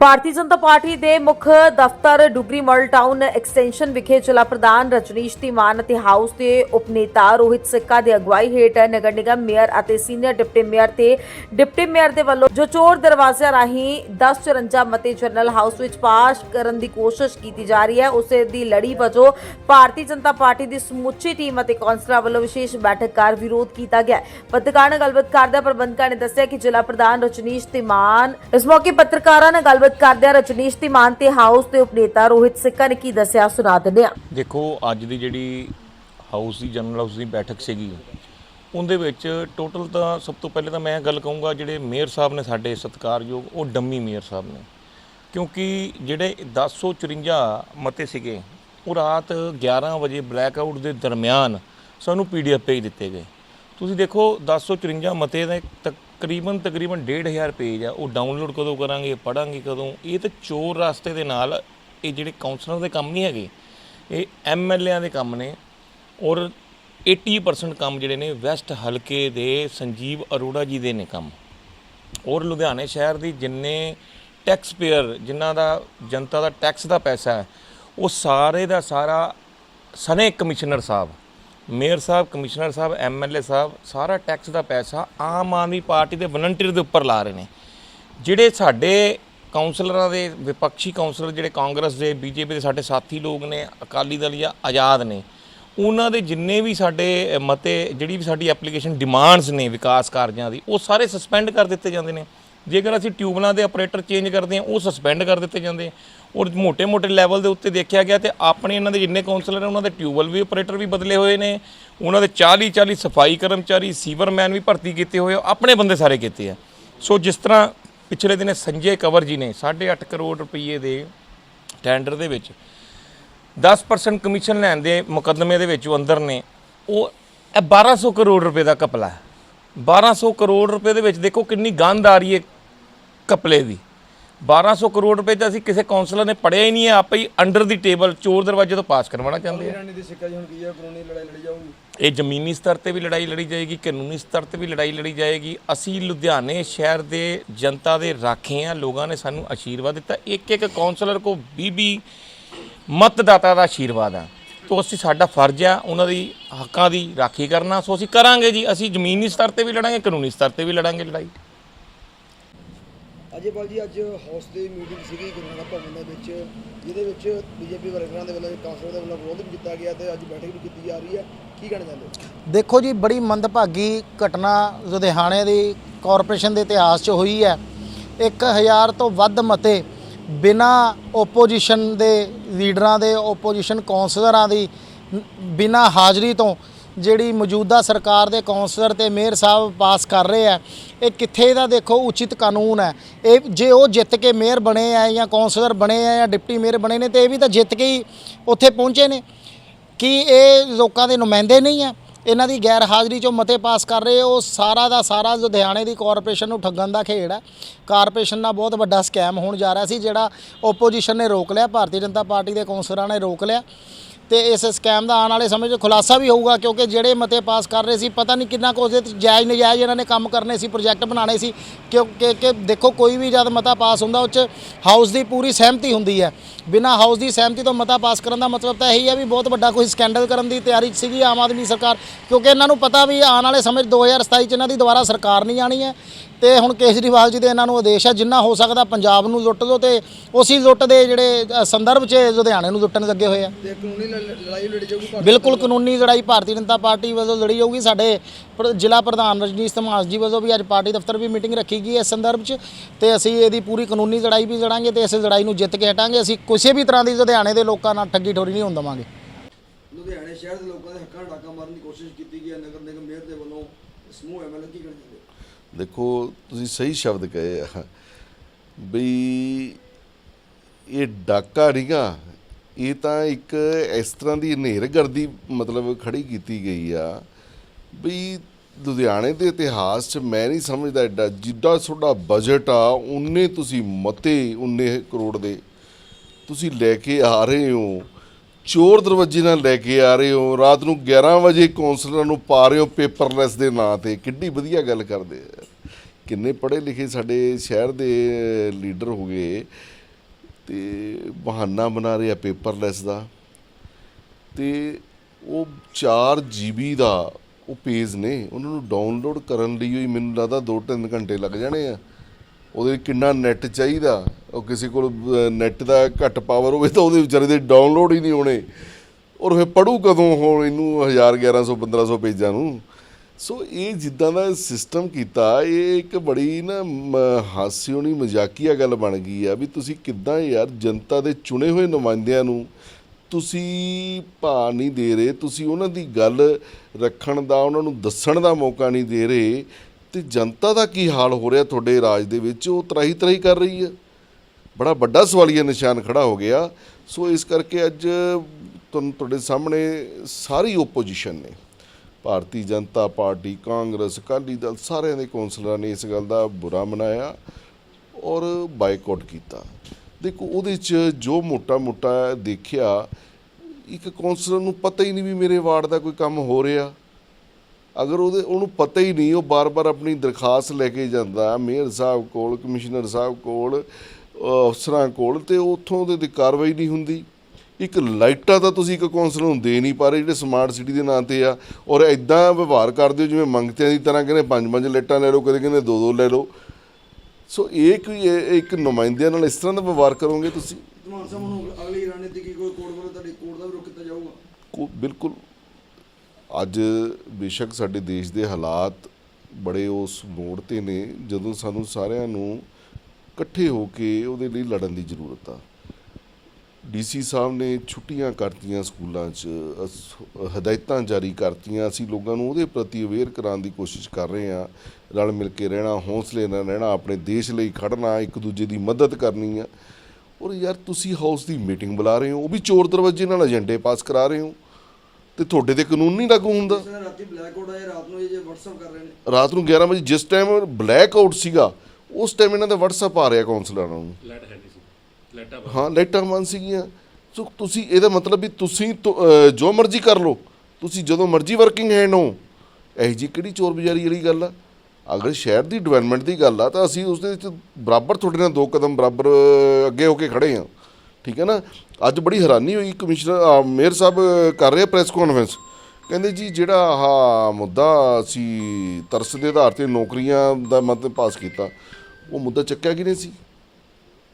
ਭਾਰਤੀ Janata party ਦੇ ਮੁੱਖ ਦਫ਼ਤਰ ਡੁਗਰੀ ਮਾਡਲ ਟਾਊਨ ਐਕਸਟੈਂਸ਼ਨ ਵਿਖੇ ਜ਼ਿਲ੍ਹਾ ਪ੍ਰਧਾਨ ਰਜਨੀਸ਼ ਤਿਮਾਨ ਅਤੇ ਹਾਊਸ ਦੇ ਉਪਨੇਤਾ ਰੋਹਿਤ ਸਿੱਕਾ ਦੀ ਅਗਵਾਈ ਹੇਠ ਨਗਰ ਨਿਗਮ ਮੇਅਰ ਅਤੇ ਸੀਨੀਅਰ ਡਿਪਟੀ ਮੇਅਰ ਤੇ ਡਿਪਟੀ ਮੇਅਰ ਦੇ ਵੱਲੋਂ ਜੋ ਚੋਰ ਦਰਵਾਜ਼ਿਆਂ ਰਾਹੀਂ 1054 ਮਤੇ ਜਨਰਲ ਹਾਊਸ ਵਿੱਚ ਪਾਸ ਕਰਨ ਦੀ ਕੋਸ਼ਿਸ਼ ਕੀਤੀ ਜਾ ਰਹੀ ਹੈ, ਉਸੇ ਦੀ ਲੜੀ ਵਜੋਂ ਭਾਰਤੀ ਜਨਤਾ ਪਾਰਟੀ ਦੀ ਸਮੁੱਚੀ ਟੀਮ ਅਤੇ ਕੌਂਸਲਰਾਂ ਵੱਲੋਂ ਵਿਸ਼ੇਸ਼ ਬੈਠਕ ਕਰ ਵਿਰੋਧ ਕੀਤਾ ਗਿਆ ਹੈ। ਪੱਤਰਕਾਰਾਂ ਨਾਲ ਗੱਲਬਾਤ ਕਰਦਿਆਂ ਪ੍ਰਬੰਧਕਾਂ ਨੇ ਦੱਸਿਆ ਕਿ ਜ਼ਿਲ੍ਹਾ ਪ੍ਰਧਾਨ ਰਜਨੀਸ਼ ਤਿਮਾਨ ਇਸ ਮੌਕੇ ਪੱਤਰਕਾਰਾਂ ਨਾਲ ਗੱਲਬਾਤ ਕਰਦਿਆਂ ਰਜਨੀਸ਼ ਧੀਮਾਨ ਤੇ ਹਾਊਸ ਦੇ ਉਪਨੇਤਾ ਰੋਹਿਤ ਸਿੱਕਾ ਨੇ ਕੀ ਦੱਸਿਆ, ਸੁਣਾ ਦਿੰਦੇ ਹਾਂ। ਦੇਖੋ, ਅੱਜ ਦੀ ਜਿਹੜੀ ਹਾਊਸ ਦੀ, ਜਨਰਲ ਹਾਊਸ ਦੀ ਬੈਠਕ ਸੀਗੀ, ਉਹਦੇ ਵਿੱਚ ਟੋਟਲ ਤਾਂ ਸਭ ਤੋਂ ਪਹਿਲੇ ਤਾਂ ਮੈਂ ਗੱਲ ਕਹੂੰਗਾ, ਜਿਹੜੇ ਮੇਅਰ ਸਾਹਿਬ ਨੇ ਸਾਡੇ ਸਤਿਕਾਰਯੋਗ, ਉਹ ਡੰਮੀ ਮੇਅਰ ਸਾਹਿਬ ਨੇ। ਕਿਉਂਕਿ ਜਿਹੜੇ 1054 ਮਤੇ ਸੀਗੇ, ਉਹ ਰਾਤ 11 ਵਜੇ ਬਲੈਕ ਆਊਟ ਦੇ ਦਰਮਿਆਨ ਸਾਨੂੰ ਪੀਡੀਐਫ ਭੇਜ ਦਿੱਤੇ ਗਏ। ਤੁਸੀਂ ਦੇਖੋ 1054 ਮਤੇ ਦੇ ਤੱਕ ਤਕਰੀਬਨ ਤਕਰੀਬਨ 1.5 ਪੇਜ ਆ, ਉਹ ਡਾਊਨਲੋਡ ਕਦੋਂ ਕਰਾਂਗੇ ਪੜਾਂਗੇ ਕਦੋਂ? ਇਹ ਤਾਂ ਚੋਰ ਰਸਤੇ ਦੇ ਨਾਲ ਇਹ ਜਿਹੜੇ ਕਾਉਂਸਲਰ ਦੇ ਕੰਮ ਨਹੀਂ ਹੈਗੇ, ਇਹ ਐਮਐਲਏਆਂ ਦੇ ਕੰਮ ਨੇ ਔਰ 80% ਕੰਮ ਜਿਹੜੇ ਨੇ ਵੈਸਟ ਹਲਕੇ ਦੇ ਸੰਜੀਵ ਅਰੋੜਾ ਜੀ ਦੇ ਨੇ ਕੰਮ। ਔਰ ਲੁਧਿਆਣੇ ਸ਼ਹਿਰ ਦੀ ਜਿੰਨੇ ਟੈਕਸ ਪੇਅਰ ਜਿਨ੍ਹਾਂ ਦਾ ਜਨਤਾ ਦਾ ਟੈਕਸ ਦਾ ਪੈਸਾ ਹੈ, ਉਹ ਸਾਰੇ ਦਾ ਸਾਰਾ ਸਨੇ ਕਮਿਸ਼ਨਰ ਸਾਹਿਬ ਮੇਅਰ ਸਾਹਿਬ, ਕਮਿਸ਼ਨਰ ਸਾਹਿਬ ਐਮਐਲਏ ਸਾਹਿਬ, ਸਾਰਾ ਟੈਕਸ ਦਾ ਪੈਸਾ ਆਮ ਆਦਮੀ ਪਾਰਟੀ ਦੇ ਵਲੰਟੀਅਰ ਦੇ ਉੱਪਰ ਲਾ ਰਹੇ ਨੇ। ਜਿਹੜੇ ਸਾਡੇ ਕਾਉਂਸਲਰਾਂ ਦੇ, ਵਿਪਕਸ਼ੀ ਕਾਉਂਸਲਰ ਜਿਹੜੇ ਕਾਂਗਰਸ ਦੇ ਬੀਜੇਪੀ ਦੇ ਸਾਡੇ ਸਾਥੀ ਲੋਕ ਨੇ, ਅਕਾਲੀ ਦਲ ਜਾਂ ਆਜ਼ਾਦ ਨੇ, ਉਹਨਾਂ ਦੇ ਜਿੰਨੇ ਵੀ ਸਾਡੇ ਮਤੇ, ਜਿਹੜੀ ਵੀ ਸਾਡੀ ਐਪਲੀਕੇਸ਼ਨ ਡਿਮਾਂਡਸ ਨੇ ਵਿਕਾਸ ਕਾਰਜਾਂ ਦੀ, ਉਹ ਸਾਰੇ ਸਸਪੈਂਡ ਕਰ ਦਿੱਤੇ ਜਾਂਦੇ ਨੇ। ਜੇਕਰ ਅਸੀਂ ਟਿਊਬਲਾਂ ਦੇ ਆਪਰੇਟਰ ਚੇਂਜ ਕਰਦੇ ਹਾਂ, ਉਹ ਸਸਪੈਂਡ ਕਰ ਦਿੱਤੇ ਜਾਂਦੇ। ਔਰ ਮੋਟੇ ਮੋਟੇ ਲੈਵਲ ਦੇ ਉੱਤੇ ਦੇਖਿਆ ਗਿਆ ਤੇ ਆਪਣੇ ਇਹਨਾਂ ਦੇ ਜਿੰਨੇ ਕਾਉਂਸਲਰ ਨੇ, ਉਹਨਾਂ ਦੇ ਟਿਊਬਲ ਵੀ ਆਪਰੇਟਰ ਵੀ ਬਦਲੇ ਹੋਏ ਨੇ, ਉਹਨਾਂ ਦੇ 40-40 ਸਫ਼ਾਈ ਕਰਮਚਾਰੀ ਸੀਵਰਮੈਨ ਵੀ ਭਰਤੀ ਕੀਤੇ ਹੋਏ ਆਪਣੇ ਬੰਦੇ ਸਾਰੇ ਕੀਤੇ ਆ। ਸੋ ਜਿਸ ਤਰ੍ਹਾਂ ਪਿਛਲੇ ਦਿਨੇ ਸੰਜੇ ਕਵਰ ਜੀ ਨੇ 8.5 ਕਰੋੜ ਰੁਪਏ ਦੇ ਟੈਂਡਰ ਦੇ ਵਿੱਚ 10% ਕਮਿਸ਼ਨ ਲੈਣ ਦੇ ਮੁਕੱਦਮੇ ਦੇ ਵਿੱਚ ਉਹ ਅੰਦਰ ਨੇ, ਉਹ 1200 ਕਰੋੜ ਰੁਪਏ ਦਾ ਕਪਲਾ 1200 ਕਰੋੜ ਰੁਪਏ ਦੇ ਵਿੱਚ ਦੇਖੋ ਕਿੰਨੀ ਗੰਧ ਆ ਰਹੀ ਹੈ ਕਪਲੇ ਦੀ। 1200 ਕਰੋੜ ਰੁਪਏ ਤਾਂ ਅਸੀਂ ਕਿਸੇ ਕਾਉਂਸਲਰ ਨੇ ਪੜਿਆ ਹੀ ਨਹੀਂ ਹੈ ਆਪੇ ਹੀ ਅੰਡਰ ਦੀ ਟੇਬਲ ਚੋਰ ਦਰਵਾਜ਼ੇ ਤੋਂ ਪਾਸ ਕਰਵਾਉਣਾ ਚਾਹੁੰਦੇ ਆ। ਰਾਣੀ ਦੀ ਸਿੱਕਾ ਜੀ ਹੁਣ ਕੀ ਹੈ? ਕਾਨੂੰਨੀ ਲੜਾਈ ਲੜੀ ਜਾਊਗੀ। ਇਹ ਜ਼ਮੀਨੀ ਸਤਰ ਤੇ ਵੀ ਲੜਾਈ ਲੜੀ ਜਾਏਗੀ ਕਾਨੂੰਨੀ ਸਤਰ ਤੇ ਵੀ ਲੜਾਈ ਲੜੀ ਜਾਏਗੀ। ਅਸੀਂ ਲੁਧਿਆਣੇ ਸ਼ਹਿਰ ਦੇ ਜਨਤਾ ਦੇ ਰਾਖੇ ਆ ਲੋਕਾਂ ਨੇ ਸਾਨੂੰ ਆਸ਼ੀਰਵਾਦ ਦਿੱਤਾ। ਇੱਕ ਇੱਕ ਕਾਉਂਸਲਰ ਕੋ 20 20 ਮਤਦਾਤਾ ਦਾ ਆਸ਼ੀਰਵਾਦ ਆ। ਤੋ ਅਸੀਂ ਸਾਡਾ ਫਰਜ਼ ਆ ਉਹਨਾਂ ਦੀ ਹੱਕਾਂ ਦੀ ਰਾਖੀ ਕਰਨਾ। ਸੋ ਅਸੀਂ ਕਰਾਂਗੇ ਜੀ ਅਸੀਂ ਜ਼ਮੀਨੀ ਸਤਰ ਤੇ ਵੀ ਲੜਾਂਗੇ ਕਾਨੂੰਨੀ ਸਤਰ ਤੇ ਵੀ ਲੜਾਂਗੇ ਲੜਾਈ। ਅਜੇਪਾਲ ਜੀ, ਅੱਜ ਹਾਊਸ ਦੀ ਮੀਟਿੰਗ ਸੀਗੀ ਗੁਰਨਾਨਕ ਭਵਨ ਦੇ ਵਿੱਚ, ਜਿਹਦੇ ਵਿੱਚ ਬੀਜੇਪੀ ਵਰਕਰਾਂ ਦੇ ਵੱਲੋਂ ਕਾਉਂਸਲਰ ਦੇ ਵੱਲੋਂ ਵਿਰੋਧ ਵੀ ਕੀਤਾ ਗਿਆ ਤੇ ਅੱਜ ਬੈਠਕ ਵੀ ਕੀਤੀ ਜਾ ਰਹੀ ਹੈ। ਕੀ ਕਹਿਣਾ ਚਾਹੁੰਦੇ ਦੇਖੋ ਜੀ, ਬੜੀ ਮੰਦਭਾਗੀ ਘਟਨਾ ਲੁਧਿਆਣੇ ਦੀ ਕਾਰਪੋਰੇਸ਼ਨ ਦੇ ਇਤਿਹਾਸ 'ਚ ਹੋਈ ਹੈ। 1000 ਤੋਂ ਵੱਧ ਮਤੇ ਬਿਨਾ ਓਪੋਜੀਸ਼ਨ ਦੇ ਲੀਡਰਾਂ ਦੇ ਓਪੋਜੀਸ਼ਨ ਕਾਉਂਸਲਰਾਂ ਦੀ, ਬਿਨਾ ਹਾਜ਼ਰੀ ਤੋਂ ਜਿਹੜੀ ਮੌਜੂਦਾ ਸਰਕਾਰ ਦੇ ਕਾਉਂਸਲਰ ਤੇ ਮੇਅਰ ਸਾਹਿਬ ਪਾਸ ਕਰ ਰਹੇ ਆ, ਇਹ ਕਿੱਥੇ ਦਾ ਦੇਖੋ ਉਚਿਤ ਕਾਨੂੰਨ ਹੈ। ਇਹ ਜੇ ਉਹ ਜਿੱਤ ਕੇ ਮੇਅਰ ਬਣੇ ਆ ਜਾਂ ਕਾਉਂਸਲਰ ਬਣੇ ਆ ਜਾਂ ਡਿਪਟੀ ਮੇਅਰ ਬਣੇ ਨੇ, ਤੇ ਇਹ ਵੀ ਤਾਂ ਜਿੱਤ ਕੇ ਹੀ ਉੱਥੇ ਪਹੁੰਚੇ ਨੇ। ਕੀ ਇਹ ਲੋਕਾਂ ਦੇ ਨੁਮਾਇੰਦੇ ਨਹੀਂ ਆ? ਇਹਨਾਂ ਦੀ ਗੈਰ ਹਾਜ਼ਰੀ ਚੋਂ ਮਤੇ ਪਾਸ ਕਰ ਰਹੇ, ਉਹ ਸਾਰਾ ਦਾ ਸਾਰਾ ਲੁਧਿਆਣੇ ਦੀ ਕਾਰਪੋਰੇਸ਼ਨ ਨੂੰ ਠੱਗਣ ਦਾ ਖੇਡ ਹੈ। ਕਾਰਪੋਰੇਸ਼ਨ ਨਾਲ ਬਹੁਤ ਵੱਡਾ ਸਕੈਮ ਹੋਣ ਜਾ ਰਿਹਾ ਸੀ, ਜਿਹੜਾ ਓਪੋਜੀਸ਼ਨ ਨੇ ਰੋਕ ਲਿਆ, ਭਾਰਤੀ ਜਨਤਾ ਪਾਰਟੀ ਦੇ ਕੌਂਸਲਰਾਂ ਨੇ ਰੋਕ ਲਿਆ। ਤੇ ਇਸ ਸਕੈਮ ਦਾ ਆਉਣ ਵਾਲੇ ਸਮੇਂ 'ਚ ਖੁਲਾਸਾ ਵੀ ਹੋਊਗਾ, ਕਿਉਂਕਿ ਜਿਹੜੇ ਮਤੇ ਪਾਸ ਕਰ ਰਹੇ ਸੀ, ਪਤਾ ਨਹੀਂ ਕਿੰਨਾ ਕੁ ਉਹਦੇ 'ਚ ਜਾਇਜ਼ ਨਜਾਇਜ਼ ਇਹਨਾਂ ਨੇ ਕੰਮ ਕਰਨੇ ਸੀ ਪ੍ਰੋਜੈਕਟ ਬਣਾਉਣੇ ਸੀ ਕਿਉਂਕਿ ਕਿ ਦੇਖੋ ਕੋਈ ਵੀ ਜਦ ਮਤਾ ਪਾਸ ਹੁੰਦਾ, ਉਹ 'ਚ ਹਾਊਸ ਦੀ ਪੂਰੀ ਸਹਿਮਤੀ ਹੁੰਦੀ ਹੈ। ਬਿਨਾ ਹਾਊਸ ਦੀ ਸਹਿਮਤੀ ਤੋਂ ਮਤਾ ਪਾਸ ਕਰਨ ਦਾ ਮਤਲਬ ਤਾਂ ਇਹੀ ਹੈ ਵੀ ਬਹੁਤ ਵੱਡਾ ਕੋਈ ਸਕੈਂਡਲ ਕਰਨ ਦੀ ਤਿਆਰੀ 'ਚ ਸੀਗੀ ਆਮ ਆਦਮੀ ਸਰਕਾਰ, ਕਿਉਂਕਿ ਇਹਨਾਂ ਨੂੰ ਪਤਾ ਵੀ ਆਉਣ ਵਾਲੇ ਸਮੇਂ 'ਚ 2027 'ਚ ਇਹਨਾਂ ਦੀ ਦੁਬਾਰਾ ਸਰਕਾਰ ਨਹੀਂ ਆਣੀ ਹੈ। ਤੇ ਹੁਣ ਕੇਜਰੀਵਾਲ ਜੀ ਦੇ ਇਹਨਾਂ ਨੂੰ ਆਦੇਸ਼ ਹੈ ਜਿੰਨਾ ਹੋ ਸਕਦਾ ਪੰਜਾਬ ਨੂੰ ਲੁੱਟ ਦਿਓ ਤੇ ਉਸੇ ਲੁੱਟ ਦੇ ਜਿਹੜੇ ਸੰਦਰਭ 'ਚ ਲੁਧਿਆਣੇ ਨੂੰ ਲੁੱਟਣ ਲੱਗੇ ਹੋਏ ਆ। ਤੇ ਕਾਨੂੰਨੀ ਲੜ- ਲੜਾਈ ਲੜੀ ਜਾਊਗੀ ਭਾਰਤੀ ਬਿਲਕੁਲ ਕਾਨੂੰਨੀ ਲੜਾਈ ਭਾਰਤੀ ਜਨਤਾ ਪਾਰਟੀ ਵੱਲੋਂ ਲੜੀ ਜਾਊਗੀ। ਸਾਡੇ ਜ਼ਿਲ੍ਹਾ ਪ੍ਰਧਾਨ ਰਜਨੀਸ਼ ਧਮਾਸ ਜੀ ਵੱਲੋਂ ਵੀ ਅੱਜ ਪਾਰਟੀ ਦਫ਼ਤਰ ਵੀ ਮੀਟਿੰਗ ਰੱਖੀ ਗਈ ਹੈ ਇਸ ਸੰਦਰਭ 'ਚ ਤੇ ਅਸੀਂ ਇਹਦੀ ਪੂਰੀ ਕਾਨੂੰਨੀ ਲੜਾਈ ਵੀ ਲੜਾਂਗੇ ਤੇ ਇਸ ਲੜਾਈ ਨੂੰ ਜਿੱਤ ਕੇ ਹਟਾਂਗੇ। ਅਸੀਂ ਕਿਸੇ ਵੀ ਤਰ੍ਹਾਂ ਦੀ ਲੁਧਿਆਣੇ ਦੇ ਲੋਕਾਂ ਨਾਲ ਠੱਗੀ ਠੋਰੀ ਨਹੀਂ ਹੋਣ ਦੇਵਾਂਗੇ। ਲੁਧਿਆਣੇ ਸ਼ਹਿਰ ਦੇ ਲੋਕਾਂ ਦੇ ਹੱਕਾਂ ਡਾਕਾ ਮਾਰਨ ਦੀ ਕੋਸ਼ਿਸ਼ ਕੀਤੀ ਗਈ ਹੈ। ਨਗਰ ਨਿਗਮ ਮੇਅਰ ਦੇ ਵੱਲੋਂ ਸਮੂਹ ਐਮਐਲਏ ਕੀ ਹੋ ਦੇਖੋ, ਤੁਸੀਂ ਸਹੀ ਸ਼ਬਦ ਕਹੇ ਆ। ਬਈ ਇਹ ਡਾਕਾ ਨਹੀਂਗਾ ਇਹ ਤਾਂ ਇੱਕ ਇਸ ਤਰ੍ਹਾਂ ਦੀ ਹਨੇਰਗਰਦੀ ਮਤਲਬ ਖੜੀ ਕੀਤੀ ਗਈ ਆ। ਬਈ ਲੁਧਿਆਣੇ ਦੇ ਇਤਿਹਾਸ 'ਚ ਮੈਂ ਨਹੀਂ ਸਮਝਦਾ ਐਡਾ, ਜਿੱਡਾ ਤੁਹਾਡਾ ਬਜਟ ਆ, ਉਨੇ ਤੁਸੀਂ ਮਤੇ ਉਨੇ ਕਰੋੜ ਦੇ। ਤੁਸੀਂ ਲੈ ਕੇ ਆ ਰਹੇ ਹੋ, ਚੋਰ ਦਰਵਾਜ਼ੇ ਨਾਲ ਲੈ ਕੇ ਆ ਰਹੇ ਹੋ, ਰਾਤ ਨੂੰ 11 ਵਜੇ ਕੌਂਸਲਰਾਂ ਨੂੰ ਪਾ ਰਹੇ ਹੋ ਪੇਪਰਲੈਸ ਦੇ ਨਾਂ ਤੇ। ਕਿੱਡੀ ਵਧੀਆ ਗੱਲ ਕਰਦੇ ਆ। ਕਿੰਨੇ ਪੜ੍ਹੇ ਲਿਖੇ ਸਾਡੇ ਸ਼ਹਿਰ ਦੇ ਲੀਡਰ ਹੋ ਗਏ। ਤੇ ਬਹਾਨਾ ਬਣਾ ਰਿਹਾ ਆ ਪੇਪਰਲੈਸ ਦਾ। ਤੇ ਉਹ 4 GB ਦਾ ਉਹ ਪੇਜ ਨੇ, ਉਹਨਾਂ ਨੂੰ ਡਾਊਨਲੋਡ ਕਰਨ ਲਈ ਹੀ ਮੈਨੂੰ ਲੱਗਦਾ 2-3 ਘੰਟੇ ਲੱਗ ਜਾਣੇ ਆ। ਉਹਦੇ ਲਈ ਕਿੰਨਾ ਨੈਟ ਚਾਹੀਦਾ। ਉਹ ਕਿਸੇ ਕੋਲ ਨੈਟ ਦਾ ਘੱਟ ਪਾਵਰ ਹੋਵੇ ਤਾਂ ਉਹਦੇ ਵਿਚਾਰੇ ਦੇ ਡਾਊਨਲੋਡ ਹੀ ਨਹੀਂ ਹੋਣੇ। ਔਰ ਫਿਰ ਪੜੂ ਕਦੋਂ ਹੁਣ ਇਹਨੂੰ 1000 1100 1500 ਪੇਜਾਂ ਨੂੰ? ਸੋ ਇਹ ਜਿੱਦਾਂ ਦਾ ਸਿਸਟਮ ਕੀਤਾ, ਇਹ ਇੱਕ ਬੜੀ ਨਾ, ਮ- ਹਾਸਿਓਨੀ ਮਜ਼ਾਕੀਆ ਗੱਲ ਬਣ ਗਈ ਆ ਵੀ ਤੁਸੀਂ ਕਿੱਦਾਂ ਯਾਰ ਜਨਤਾ ਦੇ ਚੁਣੇ ਹੋਏ ਨੁਮਾਇੰਦਿਆਂ ਨੂੰ ਤੁਸੀਂ ਭਾ ਨਹੀਂ ਦੇ ਰਹੇ, ਤੁਸੀਂ ਉਹਨਾਂ ਦੀ ਗੱਲ ਰੱਖਣ ਦਾ, ਉਹਨਾਂ ਨੂੰ ਦੱਸਣ ਦਾ ਮੌਕਾ ਨਹੀਂ ਦੇ ਰਹੇ ਤੇ ਜਨਤਾ ਦਾ ਕੀ ਹਾਲ ਹੋ ਰਿਹਾ ਤੁਹਾਡੇ ਰਾਜ ਦੇ ਵਿੱਚ? ਉਹ ਤਰਾਹੀ ਤਰਾਹੀ ਕਰ ਰਹੀ ਹੈ ਬੜਾ ਵੱਡਾ ਸਵਾਲੀਆ ਨਿਸ਼ਾਨ ਖੜਾ ਹੋ ਗਿਆ। ਸੋ ਇਸ ਕਰਕੇ ਅੱਜ ਤੁਹਾਨੂੰ ਤੁਹਾਡੇ ਸਾਹਮਣੇ ਸਾਰੀ ਓਪੋਜੀਸ਼ਨ ਨੇ। ਭਾਰਤੀ ਜਨਤਾ ਪਾਰਟੀ, ਕਾਂਗਰਸ, ਅਕਾਲੀ ਦਲ ਸਾਰਿਆਂ ਦੇ ਕੌਂਸਲਰਾਂ ਨੇ ਇਸ ਗੱਲ ਦਾ ਬੁਰਾ ਮਨਾਇਆ ਔਰ ਬਾਈਕਾਟ ਕੀਤਾ। ਦੇਖੋ, ਉਹਦੇ 'ਚ ਜੋ ਮੋਟਾ-ਮੋਟਾ ਦੇਖਿਆ, ਇੱਕ ਕੌਂਸਲਰ ਨੂੰ ਪਤਾ ਹੀ ਨਹੀਂ ਵੀ ਮੇਰੇ ਵਾਰਡ ਦਾ ਕੋਈ ਕੰਮ ਹੋ ਰਿਹਾ। ਅਗਰ ਉਹਦੇ, ਉਹਨੂੰ ਪਤਾ ਹੀ ਨਹੀਂ, ਉਹ ਬਾਰ-ਬਾਰ ਆਪਣੀ ਦਰਖਾਸਤ ਲੈ ਕੇ ਜਾਂਦਾ, ਮੇਅਰ ਸਾਹਿਬ ਕੋਲ, ਕਮਿਸ਼ਨਰ ਸਾਹਿਬ ਕੋਲ ਅਫਸਰਾਂ ਕੋਲ, ਤੇ ਉੱਥੋਂ ਉਹਦੇ ਤੇ ਕਾਰਵਾਈ ਨਹੀਂ ਹੁੰਦੀ। ਇੱਕ ਲਾਈਟਾਂ ਤਾਂ ਤੁਸੀਂ ਇੱਕ ਕੌਂਸਲਰ ਨੂੰ ਦੇ ਨਹੀਂ ਪਾ ਰਹੇ ਜਿਹੜੇ ਸਮਾਰਟ ਸਿਟੀ ਦੇ ਨਾਂ ਤੇ ਆ। ਔਰ ਐਦਾਂ ਵਿਵਹਾਰ ਕਰਦੇ ਹੋ ਜਿਵੇਂ ਮੰਗਤਿਆਂ ਦੀ ਤਰ੍ਹਾਂ ਕਹਿੰਦੇ ਪੰਜ ਪੰਜ ਲਾਈਟਾਂ ਲੈ ਲਓ ਕਦੇ ਕਹਿੰਦੇ ਦੋ ਦੋ ਲੈ ਲਓ। ਸੋ ਇਹ ਕੋਈ ਇੱਕ ਨੁਮਾਇੰਦਿਆਂ ਨਾਲ ਇਸ ਤਰ੍ਹਾਂ ਦਾ ਵਿਵਹਾਰ ਕਰੋਗੇ ਤੁਸੀਂ? ਧਮਾਨ ਸਾਹਿਬ ਨੂੰ ਅਗਲੀ ਰਣਨੀਤੀ ਕੀ ਕੋਈ ਕੋਡ ਵੱਲੋਂ ਤੁਹਾਡੀ ਕੋਡ ਦਾ ਵੀ ਰੁਕ ਕੀਤਾ ਜਾਊਗਾ? ਕੋ ਬਿਲਕੁਲ। ਅੱਜ ਬੇਸ਼ੱਕ ਸਾਡੇ ਦੇਸ਼ ਦੇ ਹਾਲਾਤ ਬੜੇ ਉਸ ਮੋੜ ਤੇ ਨੇ ਜਦੋਂ ਸਾਨੂੰ ਸਾਰਿਆਂ ਨੂੰ ਇਕੱਠੇ ਹੋ ਕੇ ਉਹਦੇ ਲਈ ਲੜਨ ਦੀ ਜ਼ਰੂਰਤ ਆ। ਡੀਸੀ ਸਾਹਿਬ ਨੇ ਛੁੱਟੀਆਂ ਕਰਤੀਆਂ ਸਕੂਲਾਂ 'ਚ ਅਸ- ਹਦਾਇਤਾਂ ਜਾਰੀ ਕਰਤੀਆਂ। ਅਸੀਂ ਲੋਕਾਂ ਨੂੰ ਉਹਦੇ ਪ੍ਰਤੀ ਅਵੇਅਰ ਕਰਾਉਣ ਦੀ ਕੋਸ਼ਿਸ਼ ਕਰ ਰਹੇ ਹਾਂ। ਰਲ ਮਿਲ ਕੇ ਰਹਿਣਾ ਹੌਸਲੇ ਨਾਲ ਰਹਿਣਾ ਆਪਣੇ ਦੇਸ਼ ਲਈ ਖੜਨਾ ਇੱਕ ਦੂਜੇ ਦੀ ਮਦਦ ਕਰਨੀ ਆ। ਔਰ ਯਾਰ ਤੁਸੀਂ ਹਾਊਸ ਦੀ ਮੀਟਿੰਗ ਬੁਲਾ ਰਹੇ ਹੋ ਉਹ ਵੀ ਚੋਰ ਦਰਵਾਜ਼ੇ ਨਾਲ ਏਜੰਡੇ ਪਾਸ ਕਰਾ ਰਹੇ ਹੋ। ਤੇ ਤੁਹਾਡੇ ਤੇ ਕਾਨੂੰਨ ਨਹੀਂ ਲਾਗੂ ਹੁੰਦਾ। ਰਾਤੀ ਬਲੈਕ ਆਊਟ ਆਇਆ ਰਾਤ ਨੂੰ ਇਹ ਜੇ WhatsApp ਕਰ ਰਹੇ ਨੇ। ਰਾਤ ਨੂੰ 11 ਵਜੇ ਜਿਸ ਟਾਈਮ ਬਲੈਕ ਆਊਟ ਸੀਗਾ ਉਸ ਟਾਈਮ ਇਹਨਾਂ ਦਾ WhatsApp ਆ ਰਿਹਾ ਕੌਂਸਲਰਾਂ ਨੂੰ। ਲੈਟ ਹਾਂ, ਲਾਈਟਾਂ ਬੰਦ ਸੀਗੀਆਂ। ਸੋ ਤੁਸੀਂ ਇਹਦਾ ਮਤਲਬ ਵੀ ਤੁਸੀਂ ਤੁ- ਜੋ ਮਰਜ਼ੀ ਕਰ ਲਓ। ਤੁਸੀਂ ਜਦੋਂ ਮਰਜ਼ੀ ਵਰਕਿੰਗ ਹੈਂਡ ਹੋ। ਇਹ ਜੀ ਕਿਹੜੀ ਚੋਰ ਬਜ਼ਾਰੀ ਵਾਲੀ ਗੱਲ ਆ? ਅਗਰ ਸ਼ਹਿਰ ਦੀ ਡਿਵੈਲਪਮੈਂਟ ਦੀ ਗੱਲ ਆ, ਤਾਂ ਅਸੀਂ ਉਸ ਦੇ ਵਿੱਚ ਬਰਾਬਰ ਤੁਹਾਡੇ ਨਾਲ ਦੋ ਕਦਮ ਬਰਾਬਰ ਅੱਗੇ ਹੋ ਕੇ ਖੜੇ ਹਾਂ ਠੀਕ ਹੈ ਨਾ? ਅੱਜ ਬੜੀ ਹੈਰਾਨੀ ਹੋਈ, ਕਮਿਸ਼ਨਰ ਮੇਅਰ ਸਾਹਿਬ ਕਰ ਰਹੇ ਪ੍ਰੈਸ ਕਾਨਫਰੰਸ ਕਹਿੰਦੇ ਜੀ, ਜਿਹੜਾ ਆਹ ਮੁੱਦਾ ਅਸੀਂ ਤਰਸ ਦੇ ਆਧਾਰ ਤੇ ਨੌਕਰੀਆਂ ਦਾ ਮਤਲਬ ਪਾਸ ਕੀਤਾ, ਉਹ ਮੁੱਦਾ ਚੱਕਿਆ ਕਿ ਨਹੀਂ ਸੀ?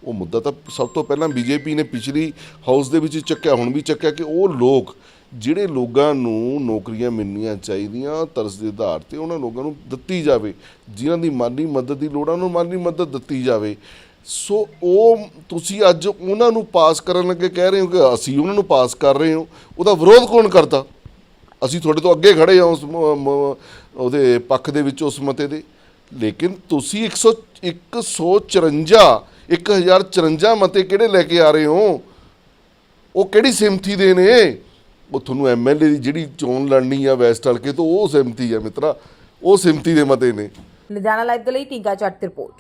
ਉਹ ਮੁੱਦਾ ਤਾਂ ਸਭ ਤੋਂ ਪਹਿਲਾਂ ਬੀਜੇਪੀ ਨੇ ਪਿਛਲੀ ਹਾਊਸ ਦੇ ਵਿੱਚ ਚੱਕਿਆ, ਹੁਣ ਵੀ ਚੱਕਿਆ ਕਿ ਉਹ ਲੋਕ ਜਿਹੜੇ ਲੋਕਾਂ ਨੂੰ ਨੌਕਰੀਆਂ ਮਿਲਣੀਆਂ ਚਾਹੀਦੀਆਂ, ਤਰਸ ਦੇ ਆਧਾਰ ਤੇ ਉਹਨਾਂ ਲੋਕਾਂ ਨੂੰ ਦਿੱਤੀ ਜਾਵੇ, ਜਿਨ੍ਹਾਂ ਦੀ ਮਾਲੀ ਮਦਦ ਦੀ ਲੋੜ ਆ, ਉਹਨਾਂ ਨੂੰ ਮਾਲੀ ਮਦਦ ਦਿੱਤੀ ਜਾਵੇ। ਸੋ ਉਹ ਤੁਸੀਂ ਅੱਜ ਉਹਨਾਂ ਨੂੰ ਪਾਸ ਕਰਨ ਲੱਗੇ ਕਹਿ ਰਹੇ ਹੋ ਕਿ ਅਸੀਂ ਉਹਨਾਂ ਨੂੰ ਪਾਸ ਕਰ ਰਹੇ ਹਾਂ, ਉਹਦਾ ਵਿਰੋਧ ਕੌਣ ਕਰਦਾ? ਅਸੀਂ ਤੁਹਾਡੇ ਤੋਂ ਅੱਗੇ ਖੜੇ ਹਾਂ ਉਸ ਉਹਦੇ ਪੱਖ ਦੇ ਵਿੱਚ, ਉਸ ਮਤੇ ਦੇ। ਲੇਕਿਨ ਤੁਸੀਂ 100 154 1054 ਮਤੇ ਕਿਹੜੇ ਲੈ ਕੇ ਆ ਰਹੇ ਹੋ? ਉਹ ਕਿਹੜੀ ਸਿਮਥੀ ਦੇ ਨੇ? ਉਹ ਤੁਹਾਨੂੰ ਐਮਐਲਏ ਦੀ ਜਿਹੜੀ ਚੋਣ ਲੜਨੀ ਆ ਵੈਸਟ ਹਲਕੇ ਤੋਂ, ਉਹ ਸਿਮਥੀ ਆ ਮਿੱਤਰਾ। ਉਹ ਸਿਮਥੀ ਦੇ ਮਤੇ ਨੇ। ਲੁਧਿਆਣਾ ਲਾਈਵ ਦੇ ਲਈ ਟੀਕਾ ਚੱਟ ਰਿਪੋਰਟ।